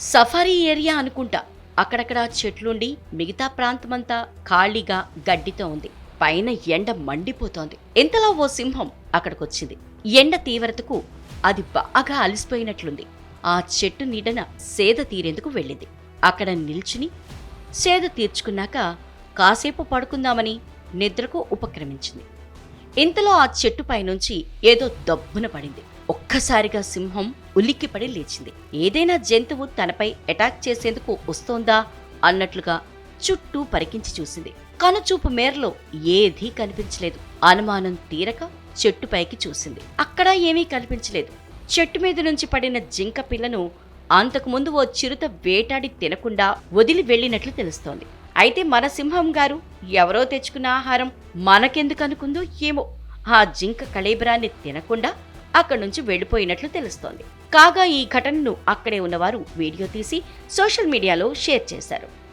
Safari area అనుకుంటా. అక్కడక్కడ చెట్లుండి మిగతా ప్రాంతమంతా ఖాళీగా గడ్డితో ఉంది. పైన ఎండ మండిపోతోంది. ఇంతలో ఓ సింహం అక్కడికొచ్చింది. ఎండ తీవ్రతకు అది బాగా అలసిపోయినట్లుంది. ఆ చెట్టు నీడన సేద తీరేందుకు వెళ్ళింది. అక్కడ నిల్చుని సేద తీర్చుకున్నాక కాసేపు పడుకుందామని నిద్రకు ఉపక్రమించింది. ఇంతలో ఆ చెట్టు పైనుంచి ఏదో దబ్బున పడింది. ఒక్కసారిగా సింహం ఉలిక్కిపడి లేచింది. ఏదైనా జంతువు తనపై అటాక్ చేసేందుకు వస్తోందా అన్నట్లుగా చుట్టూ పరికించి చూసింది. కనుచూపు మేరలో ఏదీ కనిపించలేదు. అనుమానం తీరక చెట్టుపైకి చూసింది. అక్కడ ఏమీ కనిపించలేదు. చెట్టు మీద నుంచి పడిన జింక పిల్లను అంతకుముందు ఓ చిరుత వేటాడి తినకుండా వదిలి వెళ్ళినట్లు తెలుస్తోంది. అయితే మన సింహం గారు ఎవరో తెచ్చుకున్న ఆహారం మనకెందుకు అనుకుందో ఏమో. ఆ జింక కళేబరాన్ని తినకుండా అక్కడి నుంచి వెళ్ళిపోయినట్లు తెలుస్తోంది. కాగా ఈ ఘటనను అక్కడే ఉన్నవారు వీడియో తీసి సోషల్ మీడియాలో షేర్ చేశారు.